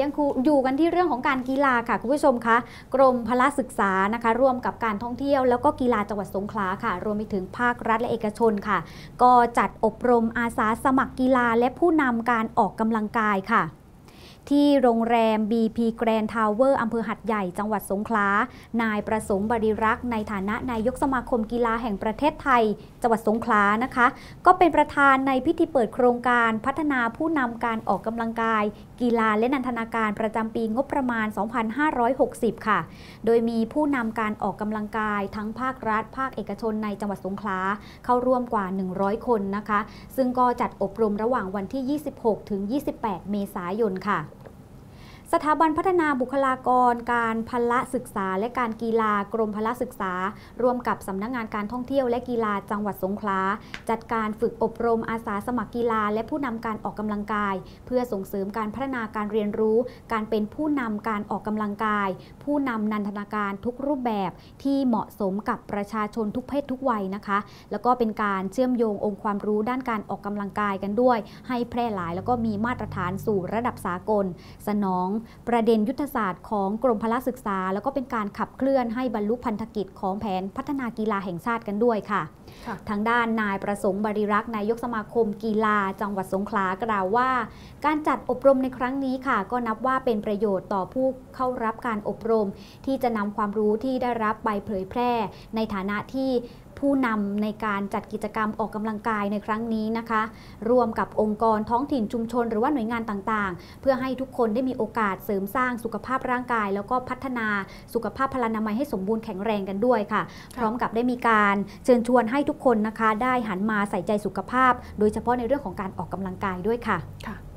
ยังคูอยู่กันที่เรื่องของการกีฬาค่ะคุณผู้ชมคะกรมพละศึกษานะคะ ร่วมกับการท่องเที่ยว แล้วก็กีฬาจังหวัดสงขลาค่ะ รวมไปถึงภาครัฐและเอกชนค่ะ ก็จัดอบรมอาสาสมัครกีฬาและผู้นำการออกกำลังกายค่ะ ที่โรงแรม BP Grand Tower อำเภอหัดใหญ่จังหวัดสงขลา นายประสงค์บริรักษ์ในฐานะนายกสมาคมกีฬาแห่งประเทศไทย จังหวัดสงขลานะคะ ก็เป็นประธานในพิธีเปิดโครงการพัฒนาผู้นำการออกกำลังกาย กีฬาและนันทนาการประจำปีงบประมาณ 2560 ค่ะ โดยมีผู้นำการออกกำลังกายทั้งภาครัฐ ภาคเอกชนในจังหวัดสงขลาเข้าร่วมกว่า 100 คนนะคะ ซึ่งก็จัดอบรมระหว่างวันที่ 26 ถึง 28 เมษายนค่ะ สถาบันพัฒนาบุคลากร การพละศึกษา และการกีฬากรมพละศึกษา ร่วมกับสำนักงงานการท่องเที่ยวและกีฬาจังหวัดสงขลาจัดการฝึกอบรมอาสาสมัครกีฬา และผู้นำการออกกำลังกาย เพื่อส่งเสริมการพัฒนาการเรียนรู้ การเป็นผู้นำการออกกำลังกาย ผู้นำนันทนาการทุกรูปแบบที่เหมาะสมกับประชาชนทุกเพศทุกวัยนะคะ แล้วก็เป็นการเชื่อมโยงองค์ความรู้ด้านการออกกำลังกายกันด้วย ให้แพร่หลายแล้วก็มีมาตรฐานสู่ระดับสากล สนองประเด็นยุทธศาสตร์ของกรมพละศึกษา แล้วก็เป็นการขับเคลื่อนให้บรรลุพันธกิจของแผนพัฒนากีฬาแห่งชาติกันด้วยค่ะค่ะ ทางด้านนายประสงค์บริรักษ์นายกสมาคมกีฬา จังหวัดสงขลากล่าวว่า การจัดอบรมในครั้งนี้ค่ะ ก็นับว่าเป็นประโยชน์ต่อผู้เข้ารับการอบรม ที่จะนำความรู้ที่ได้รับไปเผยแพร่ ในฐานะที่ ผู้นำในการจัดกิจกรรมออกกำลังกายในครั้งนี้นะคะ รวมกับองค์กรท้องถิ่นชุมชน หรือว่าหน่วยงานต่างๆ เพื่อให้ทุกคนได้มีโอกาสเสริมสร้างสุขภาพร่างกาย แล้วก็พัฒนาสุขภาพพลานามัยให้สมบูรณ์แข็งแรงกันด้วยค่ะ พร้อมกับได้มีการเชิญชวนให้ทุกคนนะคะ ได้หันมาใส่ใจสุขภาพ โดยเฉพาะในเรื่องของการออกกำลังกายด้วยค่ะค่ะ